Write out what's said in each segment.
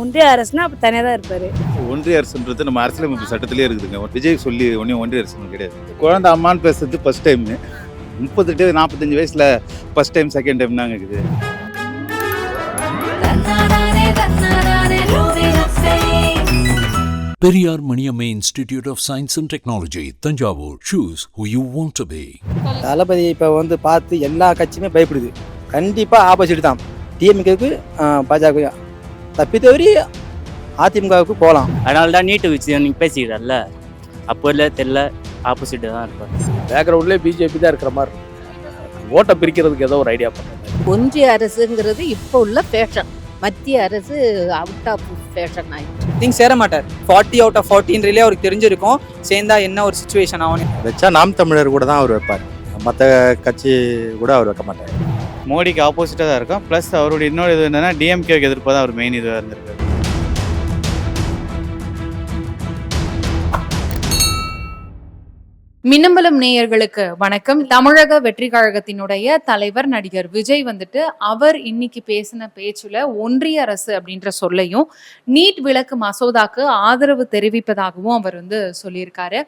ஒன்றிய அரசுனா அப்போ தனியாக தான் இருப்பார். ஒன்றிய அரசுன்றது நம்ம அரசியலமைப்பு சட்டத்திலே இருக்குதுங்க. விஜய் சொல்லி ஒன்றும் ஒன்றிய அரசு கிடையாது. குழந்தை அம்மான்னு பேசுறது ஃபர்ஸ்ட் டைம் முப்பத்தெட்டு நாற்பத்தஞ்சு வயசுல ஃபர்ஸ்ட் டைம் செகண்ட் டைம் தாங்க இருக்குது. Periyar Maniamma Institute of Science and Technology, Tanjavur. Choose who you want to be. தளபதி இப்போ வந்து பார்த்து எல்லா கட்சியுமே பயப்படுது. கண்டிப்பாக ஆப்போசிட் தான். டிஎம்கேக்கு பாஜக தப்பி தவறி அதிமுகவுக்கு போகலாம். அதனால தான் நீட்டு விஷயம் நீங்கள் பேசிக்கிறார்ல. அப்போ இல்லை தெரில ஆப்போசிட்டு தான் இருப்பார். பேக்ரவுண்ட்லேயே பிஜேபி தான் இருக்கிற மாதிரி. ஓட்டை பிரிக்கிறதுக்கு ஏதோ ஒரு ஐடியா பண்ணுறாங்க ஒன்றிய அரசுங்கிறது இப்போ உள்ள ஃபேஷன் மத்திய அரசு அவுட் ஆஃப் ஃபேஷன் ஆயிடுச்சு திங்க் சேர மாட்டார். ஃபார்ட்டி அவுட் ஆஃப் ஃபார்ட்டின்றிலே அவருக்கு தெரிஞ்சிருக்கும். சேர்ந்தா என்ன ஒரு சுச்சுவேஷன் ஆகும் வச்சா நாம் தமிழர் கூட தான் அவர் வைப்பார். மற்ற கட்சி கூட அவர் வைக்க மாட்டார். மோடிக்கு ஆப்போசிட்டாக தான் இருக்கும் ப்ளஸ் அவருடைய இன்னொரு இது என்னன்னா டிஎம்கேக்கு எதிர்ப்பாக தான் அவர் மெயின் இதுவாக இருந்திருக்காரு. மின்னம்பலம் நேயர்களுக்கு வணக்கம். தமிழக வெற்றி கழகத்தினுடைய தலைவர் நடிகர் விஜய் வந்துட்டு அவர் இன்னைக்கு பேசின பேச்சுல ஒன்றிய அரசு அப்படின்ற சொல்லையும் நீட் விளக்கு மசோதாக்கு ஆதரவு தெரிவிப்பதாகவும் அவர் வந்து சொல்லியிருக்காரு.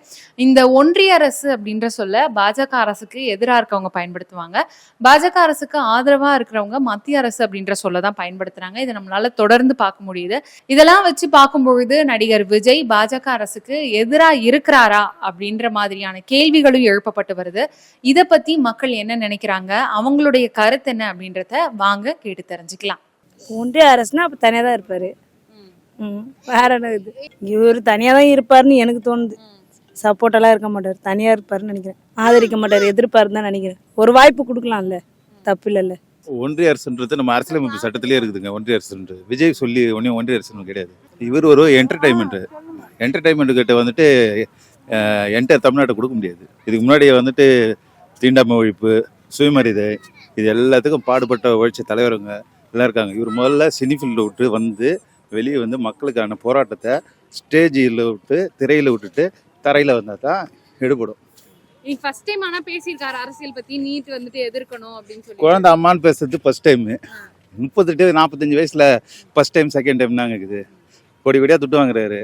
இந்த ஒன்றிய அரசு அப்படின்ற சொல்ல பாஜக அரசுக்கு எதிராக இருக்கவங்க பயன்படுத்துவாங்க. பாஜக அரசுக்கு ஆதரவா இருக்கிறவங்க மத்திய அரசு அப்படின்ற சொல்ல தான் பயன்படுத்துறாங்க. இதை நம்மளால தொடர்ந்து பார்க்க முடியுது. இதெல்லாம் வச்சு பார்க்கும் பொழுது நடிகர் விஜய் பாஜக அரசுக்கு எதிராக இருக்கிறாரா அப்படின்ற மாதிரியான கேள்விகளும் எழுப்பப்பட்டு வருது. இதை பத்தி மக்கள் என்ன நினைக்கிறாங்க? அவங்களுடைய கருத்து என்ன அப்படின்றத வாங்க கேட்டு தெரிஞ்சுக்கலாம். ஒன்றிய அரசுனா அப்போ தனியாக தான் இருப்பார். ம். வேற என்ன இது? இவர் தனியாக தான் இருப்பாருன்னு எனக்கு தோணுது. சப்போர்ட்டெல்லாம் இருக்க மாட்டார். தனியாக இருப்பாருன்னு நினைக்கிறேன். ஆதரிக்க மாட்டார். எதிர்ப்பாருன்னு தான் நினைக்கிறேன். ஒரு வாய்ப்பு கொடுக்கலாம்ல? தப்பு இல்லைல்ல. ஒன்றிய அரசுன்றது நம்ம அரசியலமைப்பு சட்டத்திலே இருக்குதுங்க. ஒன்றிய அரசுன்றது. விஜய் சொல்லி ஒன்றும் ஒன்றிய அரசு கிடையாது. இவர் ஒரு என்டர்டைன்மெண்ட் என்டர்டைன்மெண்ட் கிட்ட வந்துட்டு என்டையர் தமிழ்நாட்டை கொடுக்க முடியாது. இதுக்கு முன்னாடி வந்துட்டு தீண்டாமை ஒழிப்பு சுயமரியாதை இது எல்லாத்துக்கும் பாடுபட்ட உழைச்ச தலைவருங்க எல்லாம் இருக்காங்க. இவர் முதல்ல சினிஃபீல்டில் விட்டு வந்து வெளியே வந்து மக்களுக்கான போராட்டத்தை ஸ்டேஜில் விட்டு திரையில் விட்டுட்டு தரையில் வந்தால் தான் எடுபடும். ஃபர்ஸ்ட் டைம் ஆனா பேசியிருக்காரு அரசியல் பத்தி நீட் வந்துட்டு எதிர்க்கணும் அப்படின்னு சொல்லி குழந்தை அம்மான்னு பேசுறது ஃபர்ஸ்ட் டைம் முப்பத்தெட்டு நாற்பத்தஞ்சு வயசுல ஃபர்ஸ்ட் டைம் செகண்ட் டைம் தாங்க இருக்குது. கொடி கொடியாக துட்டு வாங்குறாரு.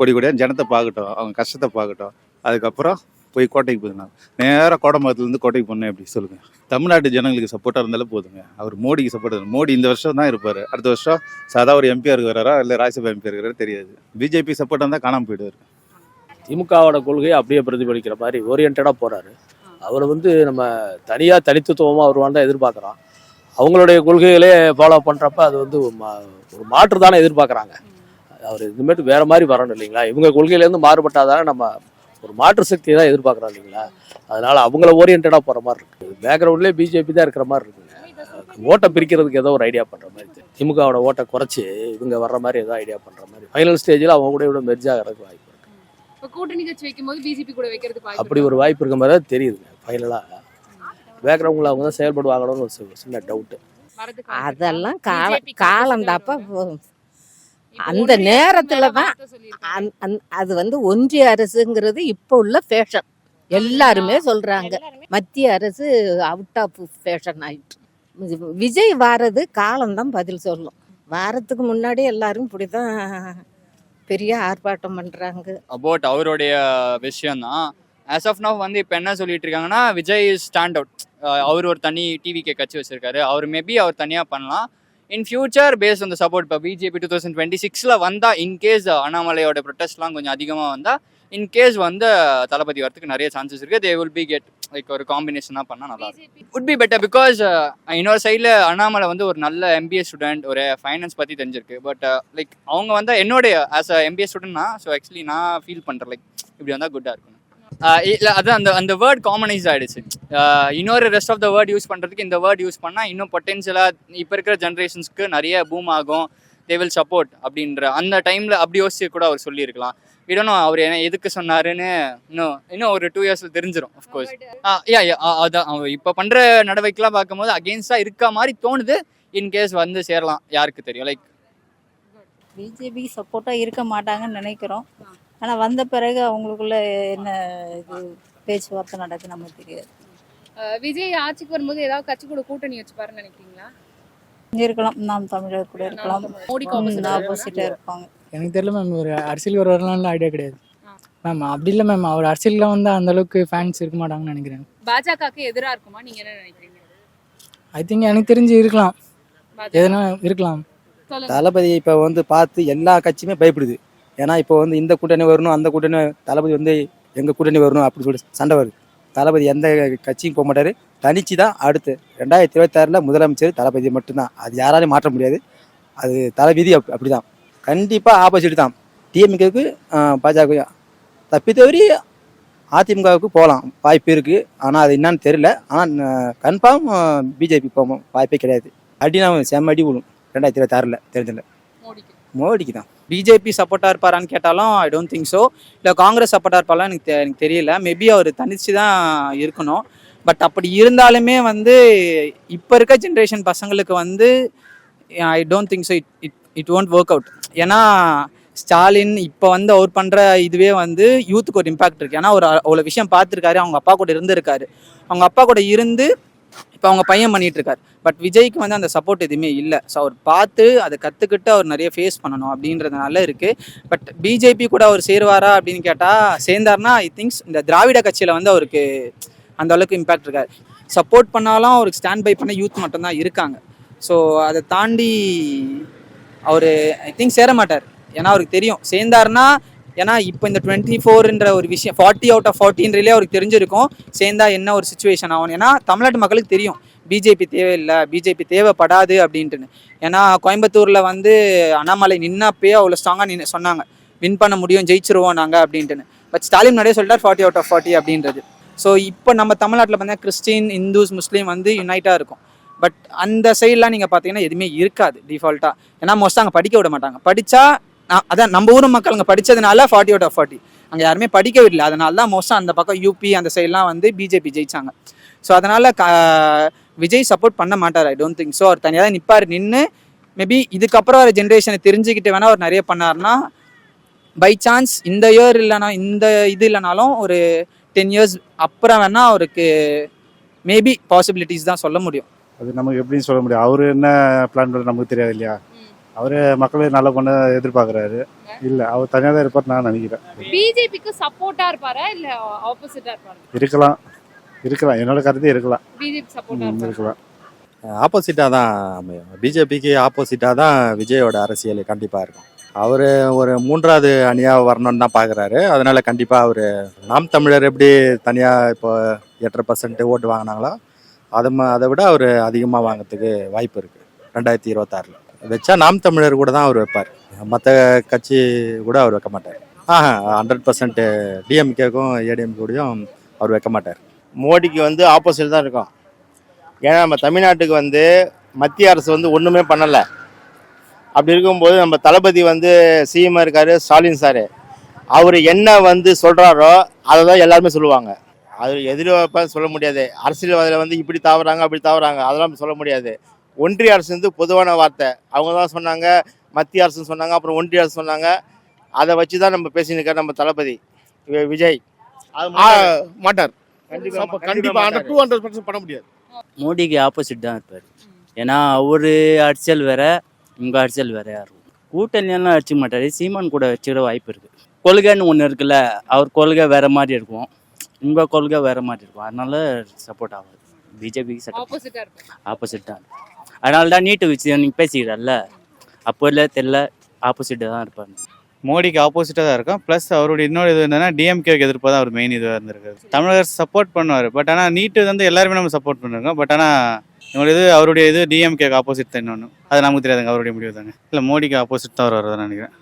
கொடி கொடியாக ஜனத்தை பார்க்கட்டும் அவங்க கஷ்டத்தை பார்க்கட்டும். அதுக்கப்புறம் போய் கோட்டைக்கு போதுங்க நேராக கோடம்பகத்துலேருந்து கோட்டைக்கு போனேன் அப்படி சொல்லுங்கள் தமிழ்நாட்டு ஜனங்களுக்கு சப்போர்ட்டாக இருந்தாலும் போதுங்க. அவர் மோடிக்கு சப்போர்ட் மோடி இந்த வருஷம் தான் இருப்பார். அடுத்த வருஷம் சாதா ஒரு எம்பியாக இருக்கிறாரா இல்லை ராஜ்யசபா எம்பியாக இருக்கிறாரா தெரியாது. பிஜேபி சப்போர்ட்டாக இருந்தால் காணாமல் போயிடுவார். திமுகவோட கொள்கையை அப்படியே பிரதிபலிக்கிற மாதிரி ஓரியன்டாக போகிறாரு அவர் வந்து நம்ம தனியாக தனித்துவமாக வருவான்னு தான் எதிர்பார்க்குறோம். அவங்களுடைய கொள்கைகளே ஃபாலோ பண்ணுறப்ப அது வந்து மா- ஒரு மாற்று தானே எதிர்பார்க்குறாங்க. அவர் இதுமேட்டு வேற மாதிரி வரணும் இல்லைங்களா? இவங்க கொள்கையிலேருந்து மாறுபட்டாதானே நம்ம ஒரு மாற்று சக்தியை தான் எதிர்பார்க்குறோம் இல்லைங்களா? அதனால அவங்கள ஓரியன்டாக போகிற மாதிரி இருக்குது பேக்ரவுண்ட்லேயே பிஜேபி தான் இருக்கிற மாதிரி இருக்குங்க ஓட்டை பிரிக்கிறதுக்கு ஏதோ ஒரு ஐடியா பண்ணுற மாதிரி தெரியுது. திமுகவோட ஓட்டை குறைச்சி இவங்க வர்ற மாதிரி ஏதோ ஐடியா பண்ணுற மாதிரி. ஃபைனல் ஸ்டேஜில் அவங்க கூட இவ்வளோ மெர்ஜ் ஆகிறதுக்கு வாய்ப்பு இருக்கு. வைக்கிறதுக்கு அப்படி ஒரு வாய்ப்பு இருக்க மாதிரி தான் தெரியுதுங்க ஃபைனலாக பேக்ரவுண்டில் அவங்க தான் செயல்படுவாங்களோன்னு ஒரு சின்ன டவுட்டு அதெல்லாம் கால காலந்தாப்பா அந்த நேரத்துல தான் அந்- அந்- அது வந்து ஒன்றிய அரசுங்கிறது இப்போ உள்ள ஃபேஷன் எல்லாருமே சொல்றாங்க. மத்திய அரசு அவுட் ஆஃப் ஃபேஷன் ஆயிட்டு. விஜய் வாரது காலம்தான் பதில் சொல்லும். வாரத்துக்கு முன்னாடி எல்லாரும் இப்படிதான் பெரிய ஆர்ப்பாட்டம் பண்றாங்க. அபவுட் அவருடைய விஷயம் தான் ஆஸ் ஆஃப் நவ் வந்து இப்போ என்ன சொல்லிட்டு இருக்காங்கன்னா விஜய் ஸ்டாண்ட் அவுட் அவர் ஒரு தனி டிவிக்கு கட்சி வச்சிருக்காரு. அவர் மேபி அவர் தனியாக பண்ணலாம். இன் ஃபியூச்சர் பேஸ்ட் அந்த சப்போர்ட் இப்போ பிஜேபி டூ தௌசண்ட் டுவெண்ட்டி சிக்ஸில் வந்தால் இன்கேஸ் அண்ணாமலையோட ப்ரொட்டஸ்ட்லாம் கொஞ்சம் அதிகமாக வந்தால் இன்கேஸ் வந்து தளபதி வரதுக்கு நிறைய சான்சஸ் இருக்குது they will be get like ஒரு காம்பினேஷனாக பண்ணால் நல்லா would be better பிகாஸ் இன்னொரு சைடில் அண்ணாமலை வந்து ஒரு நல்ல எம்பிஏ ஸ்டூடெண்ட் ஒரு ஃபைனான்ஸ் பற்றி தெரிஞ்சிருக்கு. பட் லைக் அவங்க வந்து என்னுடைய ஆஸ் அ எம்பிஏ ஸ்டூடெண்ட்னா ஸோ ஆக்சுவலி நான் ஃபீல் பண்ணுறேன் லைக் இப்படி வந்தால் குட்டாக இருக்கும் இல்லை அதான் அந்த அந்த வேர்ட் காமனைஸ் ஆகிடுச்சு இன்னொரு rest of the word use பண்ணுறதுக்கு இந்த வேர்ட் யூஸ் பண்ணால் இன்னும் பொட்டென்ஷியலாக இப்போ இருக்கிற ஜென்ரேஷன்ஸ்க்கு நிறைய பூம் ஆகும். தே வில் சப்போர்ட் அப்படின்ற அந்த டைமில் அப்படி யோசிச்சு கூட அவர் சொல்லியிருக்கலாம். இடனும் அவர் என்ன எதுக்கு சொன்னாருன்னு இன்னும் இன்னும் ஒரு டூ இயர்ஸில் தெரிஞ்சிடும் அஃப்கோர்ஸ் யா யா அதான் அவர் இப்போ பண்ணுற நடவடிக்கைலாம் பார்க்கும்போது அகேன்ஸ்டாக இருக்க மாதிரி தோணுது. இன்கேஸ் வந்து சேரலாம் யாருக்கு தெரியும் லைக் பிஜேபி சப்போர்ட்டா இருக்க மாட்டாங்கன்னு நினைக்கிறோம். ஆனா வந்த பிறகு அவங்களுக்குள்ள என்ன இது பேச்சுவார்த்தை நடக்கு நமக்கு தெரியாது. விஜய் ஆட்சிக்கு வரும்போது ஏதாவது கட்சி கூட கூட்டணி வச்சுப்பாருன்னு நினைக்கிறீங்களா? இருக்கலாம். நாம் தமிழர் கூட இருக்கலாம். ஆப்போசிட்டா இருப்பாங்க. எனக்கு தெரியல மேம் ஒரு அரசியலுக்கு ஒரு வரலாம்னு ஐடியா கிடையாது. மேம் அப்படி இல்லை மேம் அவர் அரசியலில் வந்து அந்த அளவுக்கு ஃபேன்ஸ் இருக்க மாட்டாங்கன்னு நினைக்கிறேன். பாஜகவுக்கு எதிரா இருக்குமா? நீங்க என்ன நினைக்கிறீங்க? ஐ திங்க் எனக்கு தெரிஞ்சு இருக்கலாம். எதனா இருக்கலாம். சொல்லுங்க. தளபதி இப்போ வந்து பார்த்து எல்லா கட்சியுமே பயப்படுது. ஏன்னா இப்போ வந்து இந்த கூட்டணி வரணும் அந்த கூட்டணி தளபதி வந்து எங்கள் கூட்டணி வரணும் அப்படி சொல்லி சண்டை வருது. தளபதி எந்த கட்சியும் போக மாட்டார். தனிச்சு தான் அடுத்து ரெண்டாயிரத்தி இருபத்தாறில் முதலமைச்சர் தளபதி மட்டும்தான். அது யாராலையும் மாற்ற முடியாது. அது தலைவிதி அப் அப்படி தான். கண்டிப்பாக ஆப்போசிட் தான் டிஎம்கேவுக்கு பாஜக தப்பி தவறி அதிமுகவுக்கு போகலாம். வாய்ப்பு இருக்குது ஆனால் அது என்னன்னு தெரியல. ஆனால் கன்ஃபார்ம் பிஜேபி போவோம் வாய்ப்பே கிடையாது. அடினா செம்ம அடி விழும். ரெண்டாயிரத்தி இருபத்தாறில் தெரிஞ்சல மோடிக்கு தான். பிஜேபி சப்போர்ட்டாக இருப்பாரான்னு கேட்டாலும் ஐ டோன்ட் திங்க் ஸோ இல்லை காங்கிரஸ் சப்போர்ட்டாக இருப்பாலாம் எனக்கு எனக்கு தெரியல. மேபி அவர் தனிச்சு தான் இருக்கணும். பட் அப்படி இருந்தாலுமே வந்து இப்போ இருக்க ஜென்ரேஷன் பசங்களுக்கு வந்து I don't think so it it it won't work out ஏன்னா ஸ்டாலின் இப்போ வந்து அவர் பண்ணுற இதுவே வந்து யூத்துக்கு ஒரு இம்பாக்ட் இருக்குது ஏன்னா ஒரு அவ்வளோ விஷயம் பார்த்துருக்காரு. அவங்க அப்பா கூட இருந்திருக்காரு. அவங்க அப்பா கூட இருந்து இப்போ அவங்க பையன் பண்ணிட்டு இருக்காரு பட் விஜய்க்கு வந்து அந்த சப்போர்ட் எதுவுமே இல்லை. ஸோ அவர் பார்த்து அதை கற்றுக்கிட்டு அவர் நிறைய ஃபேஸ் பண்ணணும் அப்படின்றதுனால இருக்குது பட் பிஜேபி கூட அவர் சேருவாரா அப்படின்னு கேட்டால் சேர்ந்தார்னா ஐ திங்க்ஸ் இந்த திராவிட கட்சியில் வந்து அவருக்கு அந்த அளவுக்கு இம்பாக்ட் இருக்காது. சப்போர்ட் பண்ணாலும் அவருக்கு ஸ்டாண்ட் பை பண்ண யூத் மட்டும்தான் இருக்காங்க. ஸோ அதை தாண்டி அவர் ஐ திங்க் சேர மாட்டார். ஏன்னா அவருக்கு தெரியும். சேர்ந்தாருன்னா ஏன்னா இப்போ இந்த டுவெண்ட்டி ஃபோர்ன்ற ஒரு விஷயம் ஃபார்ட்டி அவுட் ஆஃப் ஃபார்ட்டின்றிலே அவருக்கு தெரிஞ்சிருக்கும். சேர்ந்தா என்ன ஒரு சுச்சுவேஷன் ஆகும் ஏன்னா தமிழ்நாட்டு மக்களுக்கு தெரியும். பிஜேபி தேவையில்லை பிஜேபி தேவைப்படாது அப்படின்ட்டுன்னு. ஏன்னா கோயம்புத்தூரில் வந்து அண்ணாமலை நின்னப்பயே அவ்வளோ ஸ்ட்ராங்காக நின்று சொன்னாங்க. வின் பண்ண முடியும் ஜெயிச்சிருவோம் நாங்கள் அப்படின்ட்டுன்னு. பட் ஸ்டாலின் முன்னாடியே சொல்லிட்டார் ஃபார்ட்டி அவுட் ஆஃப் ஃபார்ட்டி அப்படின்றது. ஸோ இப்போ நம்ம தமிழ்நாட்டில் பார்த்தீங்கன்னா கிறிஸ்டின் இந்துஸ் முஸ்லீம் வந்து யுனைட்டாக இருக்கும். பட் அந்த சைட்லாம் நீங்கள் பார்த்தீங்கன்னா எதுவுமே இருக்காது டிஃபால்ட்டாக ஏன்னா மோஸ்ட்டாக அங்கே படிக்க விட மாட்டாங்க. படித்தா அதான் நம்ம ஊர் மக்கள் அங்கே படித்ததுனால ஃபார்ட்டி அவுட் ஆஃப் ஃபார்ட்டி அங்கே யாருமே படிக்க விடல அதனால தான் மோஸ்ட்டாக அந்த பக்கம் யூபி அந்த சைட்லாம் வந்து பிஜேபி ஜெயிச்சாங்க. ஸோ அதனால் க விஜய் சப்போர்ட் பண்ண மாட்டார் ஐ டோன்ட் திங்க் ஸோ அவர் தனியாக தான் நிற்பார் நின்று மேபி இதுக்கப்புறம் ஒரு ஜென்ரேஷனை தெரிஞ்சுக்கிட்டு வேணால் அவர் நிறைய பண்ணார்னா பை சான்ஸ் இந்த இயர் இல்லைனா இந்த இது இல்லைனாலும் ஒரு டென் இயர்ஸ் அப்புறம் வேணால் அவருக்கு மேபி பாசிபிலிட்டிஸ் தான் சொல்ல முடியும். அது நமக்கு எப்படின்னு சொல்ல முடியும். அவரு என்ன பிளான் பண்ண நமக்கு தெரியாது இல்லையா? அவரு மக்களை நல்ல பண்ண எதிர்பார்க்கறாரு. இல்ல அவர் தனியாக தான் இருப்பார் நான் நினைக்கிறேன். பிஜேபிக்கு சப்போர்ட்டா இருப்பாரா? இல்ல ஆப்போசிட்டா இருப்பாரா? இருக்கலாம். இருக்கலாம். என்னோட கருத்து இருக்கலாம். பிஜேபி சப்போர்ட்டா ம், இருக்கலாம். ஆப்போசிட்டாக தான் அமையும். பிஜேபிக்கு ஆப்போசிட்டாக தான் விஜயோட அரசியல் கண்டிப்பாக இருக்கும். அவர் ஒரு மூன்றாவது அணியாக வரணும்னு தான் பார்க்குறாரு அதனால கண்டிப்பாக அவர் நாம் தமிழர் எப்படி தனியாக இப்போ எட்டரை பர்சன்ட் ஓட்டு வாங்கினாங்களோ அதை ம- அதை விட அவர் அதிகமாக வாங்குறதுக்கு வாய்ப்பு இருக்குது ரெண்டாயிரத்தி இருபத்தாறில். வச்சா நாம் தமிழர் கூட தான் அவர் வைப்பார். மற்ற கட்சி கூட அவர் வைக்க மாட்டார். ஆஹா ஹண்ட்ரட் பர்சன்ட் டிஎம்கேக்கும் ஏடிஎம்கே கூடயும் அவர் வைக்க மாட்டார். மோடிக்கு வந்து ஆப்போசிட் தான் இருக்கும். ஏன்னா நம்ம தமிழ்நாட்டுக்கு வந்து மத்திய அரசு வந்து ஒன்றுமே பண்ணலை. அப்படி இருக்கும்போது நம்ம தளபதி வந்து சிஎம் இருக்காரு ஸ்டாலின் சார். அவர் என்ன வந்து சொல்கிறாரோ அதை தான் எல்லாருமே சொல்லுவாங்க. அது எதிர்பார்ப்பா சொல்ல முடியாது. அரசியல்வாதியில் வந்து இப்படி தாவறாங்க அப்படி தாவறாங்க அதெல்லாம் சொல்ல முடியாது. ஒன்றிய அரசு வந்து பொதுவான வார்த்தை. அவங்க தான் சொன்னாங்க மத்திய அரசுன்னு சொன்னாங்க அப்புறம் ஒன்றிய அரசு சொன்னாங்க. அதை வச்சு தான் நம்ம பேசின்னு இருக்காரு நம்ம தளபதி விஜய். மாட்டார். மாட்டார். கண்டிப்பா கண்டிப்பா மாட்டாரு. டூ ஹண்ட்ரட் பர்சன்ட் பண்ண முடியாது. மோடிக்கு ஆப்போசிட் தான் இருப்பார். ஏன்னா அவரு அரசியல் வேற உங்க அரசியல் வேறையா இருக்கும் கூட்டணியெல்லாம் வச்சுக்க மாட்டாரு. சீமான் கூட வச்சுக்கிற வாய்ப்பு இருக்கு. கொள்கைன்னு ஒன்று இருக்குல்ல அவர் கொள்கை வேற மாதிரி இருக்கும். உங்க கொள்கை வேற மாதிரி இருக்கும். அதனால சப்போர்ட் ஆகாது பிஜேபிக்கு ஆப்போசிட் தான். அதனால தான் நீட்டு விஷயம் நீங்கள் பேசிக்கிறல்ல. அப்போ இல்லை தெரியல ஆப்போசிட் தான் இருப்பாங்க. மோடிக்கு ஆப்போசிட்டாக தான் இருக்கும். ப்ளஸ் அவருடைய இன்னொரு இது என்னன்னா டிஎம்கேக்கு எதிர்ப்பாக தான் அவர் மெயின் இதுவாக இருந்திருக்காரு. தமிழர் சப்போர்ட் பண்ணுவார். பட் ஆனால் நீட்டு வந்து எல்லாருமே நம்ம சப்போர்ட் பண்ணிருக்கோம். பட் ஆனால் இவங்களுடைய இது அவருடைய இது டிஎம்கேக்கு ஆப்போசிட் தான் இன்னொன்று அது நமக்கு தெரியாதுங்க அவருடைய முடிவு தாங்க. இல்லை மோடிக்கு ஆப்போசிட் தான் அவர் வரதான் நினைக்கிறேன்.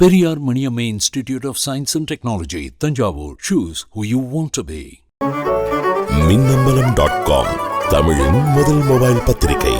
Periyar Maniyamma Institute of Science and Technology, Tanjavur. Choose who you want to be. Minnambalam dot com தமிழின் முதல் மொபைல் பத்திரிகை